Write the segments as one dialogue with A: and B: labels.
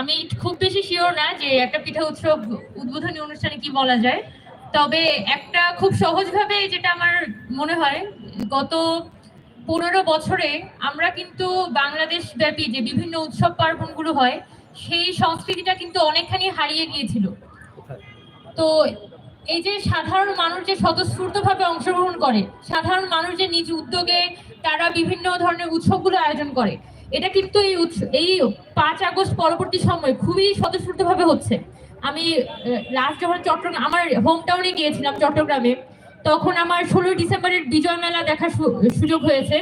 A: আমি খুব বেশি শিওর না যে একটা পিঠা উৎসব উদ্বোধনী অনুষ্ঠানে কি বলা যায়। তবে একটা খুব সহজভাবে যেটা আমার মনে হয়, গত পনেরো বছরে আমরা কিন্তু বাংলাদেশ ব্যাপী যে বিভিন্ন উৎসব পার্বণগুলো হয়, সেই সংস্কৃতিটা কিন্তু অনেকখানি হারিয়ে গিয়েছিল। তো এই যে সাধারণ মানুষ যে স্বতঃস্ফূর্তভাবে অংশগ্রহণ করে, সাধারণ মানুষ যে নিজ উদ্যোগে তারা বিভিন্ন ধরনের উৎসবগুলো আয়োজন করে এটা কিন্তু এই এই পাঁচ আগস্ট পরবর্তী সময় খুবই স্বতঃস্ফূর্তভাবে হচ্ছে। আমি লাস্ট যখন চট্টগ্রাম, আমার হোম টাউনে গিয়েছিলাম চট্টগ্রামে, তখন আমার ষোলোই ডিসেম্বরের বিজয় মেলা দেখার সুযোগ হয়েছে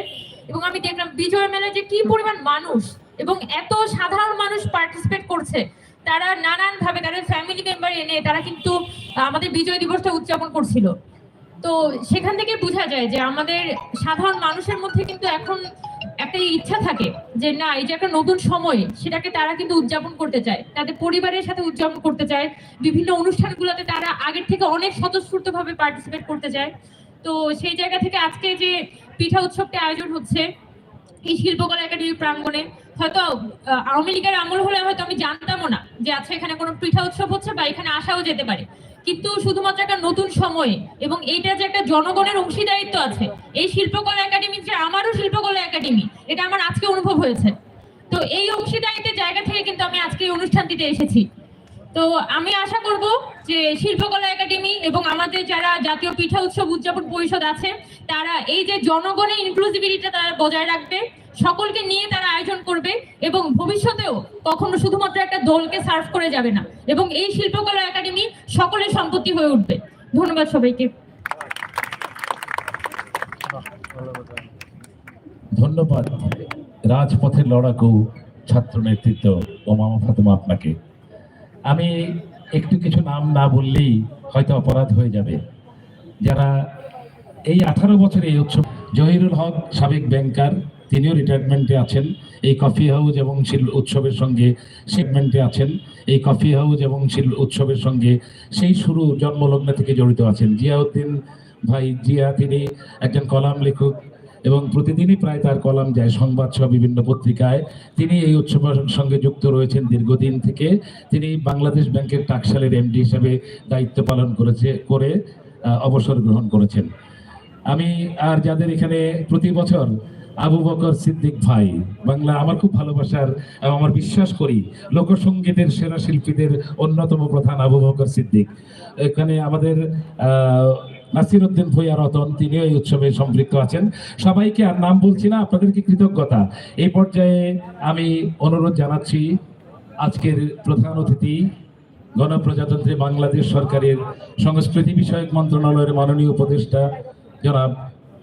A: এবং আমি দেখলাম বিজয় মেলা যে কি পরিমাণ মানুষ এবং এত সাধারণ মানুষ পার্টিসিপেট করছে। তারা নানান ভাবে তাদের ফ্যামিলি মেম্বার এনে তারা কিন্তু আমাদের বিজয় দিবসটা উদযাপন করছিল। তো সেখান থেকে বোঝা যায় যে আমাদের সাধারণ মানুষের মধ্যে কিন্তু এখন একটা ইচ্ছা থাকে যে না, এই যে একটা নতুন সময়, সেটাকে তারা কিন্তু উদযাপন করতে চায়। তাদের পরিবারের সাথে উদযাপন করতে চায়। বিভিন্ন অনুষ্ঠানগুলোতে তারা আগের থেকে অনেক স্বতঃস্ফূর্ত ভাবে পার্টিসিপেট করতে চায়। তো সেই জায়গা থেকে আজকে যে পিঠা উৎসবটি আয়োজন হচ্ছে, এই শিল্পকলা একাডেমি প্রাঙ্গণে, হয়তো আওয়ামী লীগের আমল হলে হয়তো আমি জানতামও না যে আচ্ছা এখানে কোনো পিঠা উৎসব হচ্ছে বা এখানে আসাও যেতে পারে। কিন্তু শুধুমাত্র একটা নতুন সময়ে এবং এইটা যে একটা জনগণের অংশীদারিত্ব আছে, এই শিল্পকলা একাডেমি যে আমারও শিল্পকলা একাডেমি এটা আমার আজকে অনুভব হয়েছে। তো এই অংশীদারিত্বের জায়গা থেকে কিন্তু আমি আজকে এই অনুষ্ঠানটিতে এসেছি। তো আমি আশা করব যে শিল্পকলা একাডেমি এবং আমাদের যারা জাতীয় পিঠা উৎসব উদযাপন পরিষদ আছে, তারা এই যে জনগণের ইনক্লুসিভিটিটা তারা বজায় রাখবে, সকলকে নিয়ে তারা আয়োজন করবে এবং ভবিষ্যতেও কখনো শুধুমাত্র একটা দলকে সার্ভ করে যাবে না এবং এই শিল্পকলা একাডেমি সকলের সম্পত্তি হয়ে উঠবে। ধন্যবাদ সবাইকে।
B: ধন্যবাদ। রাজপথের লড়াকু ছাত্র নেতৃত্ব ও মামা ফাতেমা আপনাকে। আমি একটু কিছু নাম না বললেই হয়তো অপরাধ হয়ে যাবে। যারা এই আঠারো বছরে এই উৎসব জহিরুল হক সাবেক ব্যাংকার, তিনিও রিটায়ারমেন্টে আছেন। এই কফি হাউস এবং শিল উৎসবের সঙ্গে সেগমেন্টে আছেন। এই কফি হাউস এবং শিল উৎসবের সঙ্গে সেই শুরু জন্মলগ্ন থেকে জড়িত আছেন। জিয়াউদ্দিন ভাই জিয়া, তিনি একজন কলাম লেখক। এবং প্রতিদিনই প্রায় তার কলাম যায় সংবাদ সহ বিভিন্ন পত্রিকায়। তিনি এই উৎসবের সঙ্গে যুক্ত রয়েছেন দীর্ঘদিন থেকে। তিনি বাংলাদেশ ব্যাংকের টাকশালের এমডি হিসাবে দায়িত্ব পালন করেছে, করে অবসর গ্রহণ করেছেন। আমি আর যাদের এখানে প্রতি বছর আবু বকর সিদ্দিক ভাই, বাংলা আমার খুব ভালোবাসার আমার বিশ্বাস করি লোকসঙ্গীতের সেরা শিল্পীদের অন্যতম প্রধান আবু বকর সিদ্দিক। এখানে আমাদের নাসির উদ্দিন ভূঁইয়া রতন, তিনিও এই উৎসবে সম্পৃক্ত আছেন। সবাইকে আর নাম বলছি না আপনাদেরকে কৃতজ্ঞতা? এই পর্যায়ে আমি অনুরোধ জানাচ্ছি, আজকের প্রধান অতিথি, গণপ্রজাতন্ত্রী বাংলাদেশ সরকারের সংস্কৃতি বিষয়ক মন্ত্রণালয়ের মাননীয় উপদেষ্টা, জনাব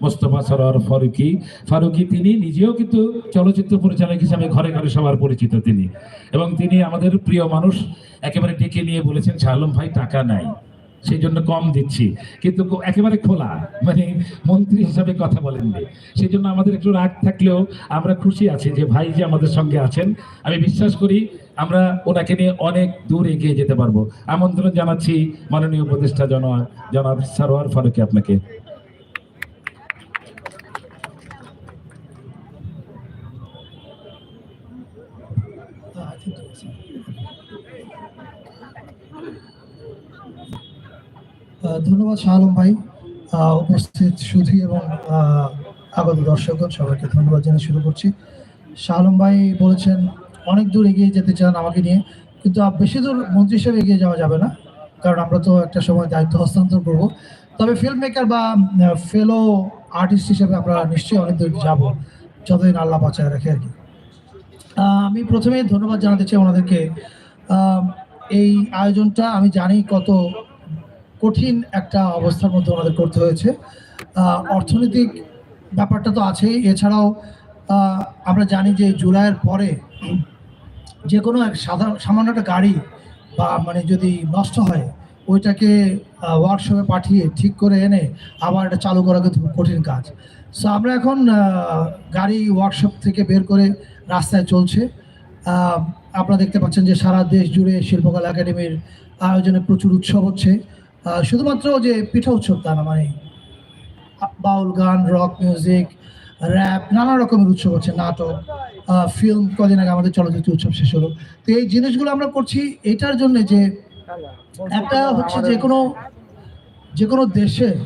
B: মোস্তফা সরোয়ার ফারুকি। ফারুকি তিনি নিজেও কিন্তু চলচ্চিত্র পরিচালক হিসাবে ঘরে ঘরে সবার পরিচিত তিনি। এবং তিনি আমাদের প্রিয় মানুষ, একেবারে ডেকে নিয়ে বলেছেন শাহলম ভাই, টাকা নাই। সেই জন্য কম দিচ্ছি। কিন্তু একেবারে খোলা মানে মন্ত্রী হিসাবে কথা বলেননি। সেই জন্য আমাদের একটু রাগ থাকলেও আমরা খুশি আছি যে ভাই যে আমাদের সঙ্গে আছেন আমি বিশ্বাস করি আমরা ওনাকে নিয়ে অনেক দূর এগিয়ে যেতে পারব। আমন্ত্রণ জানাচ্ছি মাননীয় উপদেষ্টা জনাব জনাব সারোয়ার ফারুকি আপনাকে।
C: আহ, ধন্যবাদ শাহ আলম ভাই। উপস্থিত সুধি এবং আগত দর্শকগণ সবাইকে ধন্যবাদ জানিয়ে শুরু করছি। শাহ আলম ভাই বলেছেন, অনেক দূর এগিয়ে যেতে চান আমাকে নিয়ে, কিন্তু বেশি দূর মন্ত্রী হিসেবে এগিয়ে যাওয়া যাবে না, কারণ আমরা তো একটা সময় দায়িত্ব হস্তান্তর করব। তবে ফিল্ম মেকার বা ফেলো আর্টিস্ট হিসেবে আমরা নিশ্চয়ই অনেক দূর যাব, যতদিন আল্লাহ বাঁচায় রাখে আর কি। আমি প্রথমেই ধন্যবাদ জানাতে চাই ওনাদেরকে। এই আয়োজনটা আমি জানি কত কঠিন একটা অবস্থার মধ্যে ওনাদের করতে হয়েছে। অর্থনৈতিক ব্যাপারটা তো আছেই। এছাড়াও আমরা জানি যে জুলাইয়ের পরে যে কোনো এক সাধারণ, সামান্য একটা গাড়ি বা মানে যদি নষ্ট হয়, ওইটাকে ওয়ার্কশপে পাঠিয়ে ঠিক করে এনে আবার এটা চালু করা কিন্তু কঠিন কাজ। সো আমরা এখন গাড়ি ওয়ার্কশপ থেকে বের করে রাস্তায় চলছে। আপনারা দেখতে পাচ্ছেন যে সারা দেশ জুড়ে শিল্পকলা একাডেমির আয়োজনে প্রচুর উৎসব হচ্ছে। শুধুমাত্র যে পিঠা উৎসব তা না মানে বাউল গান রক মিউজিক র্যাপ নানা রকমের উৎসব হচ্ছে, নাটক ফিল্ম কদিন আগে আমাদের চলচ্চিত্র উৎসব শেষ হলো। তো এই জিনিসগুলো আমরা করছি এটার জন্য যে একটা হচ্ছে যে কোনো যে কোনো দেশের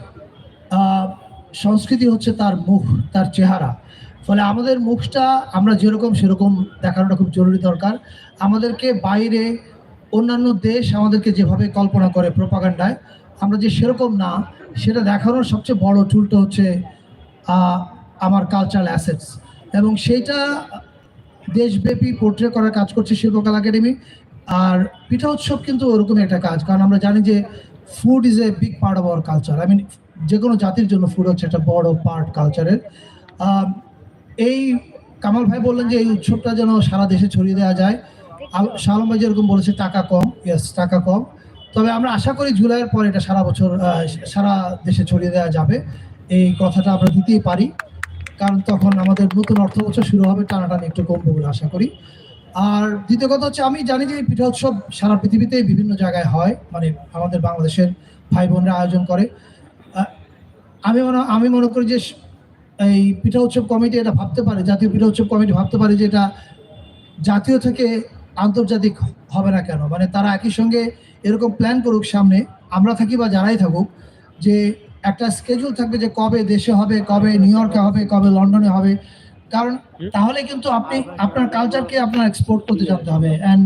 C: সংস্কৃতি হচ্ছে তার মুখ, তার চেহারা। ফলে আমাদের মুখটা আমরা যেরকম সেরকম দেখানোটা খুব জরুরি দরকার। আমাদেরকে বাইরে অন্যান্য দেশ আমাদেরকে যেভাবে কল্পনা করে প্রপাগান্ডায়, আমরা যে সেরকম না, সেটা দেখানোর সবচেয়ে বড় টুলটা হচ্ছে আমার কালচারাল অ্যাসেটস এবং সেইটা দেশব্যাপী পোর্ট্রে করার কাজ করছে শিল্পকলা একাডেমি আর পিঠা উৎসব কিন্তু ওরকম একটা কাজ। কারণ আমরা জানি যে food is a big part of our culture I mean যে কোনো জাতির জন্য ফুড হচ্ছে একটা বড় পার্ট কালচারের এই, কামাল ভাই বললেন যে এই উৎসবটা যেন সারা দেশে ছড়িয়ে দেওয়া যায়। শালম ভাই যেরকম বলেছে, টাকা কম ইয়েস টাকা কম। তবে আমরা আশা করি জুলাইয়ের পর এটা সারা বছর সারা দেশে ছড়িয়ে দেওয়া যাবে। এই কথাটা আমরা দিতেই পারি। কারণ তখন আমাদের নতুন অর্থ বছর শুরু হবে, টানাটানি একটু কমবে বলে আশা করি। আর দ্বিতীয় কথা হচ্ছে, আমি জানি যে এই পিঠা উৎসব সারা পৃথিবীতে বিভিন্ন জায়গায় হয় মানে আমাদের বাংলাদেশের ভাই বোনরা আয়োজন করে। আমি মনে আমি মনে করি যে এই পিঠা উৎসব কমিটি এটা ভাবতে পারে, জাতীয় পিঠা উৎসব কমিটি ভাবতে পারে যে এটা জাতীয় থেকে আন্তর্জাতিক হবে না কেন? মানে তারা একই সঙ্গে এরকম প্ল্যান করুক সামনে আমরা থাকি বা যারাই থাকুক যে একটা স্কেজুল থাকবে যে কবে দেশে হবে কবে নিউ ইয়র্কে হবে কবে লন্ডনে হবে। কারণ তাহলে কিন্তু আপনি আপনার কালচারকে আপনার এক্সপোর্ট করতে জানতে হবে। অ্যান্ড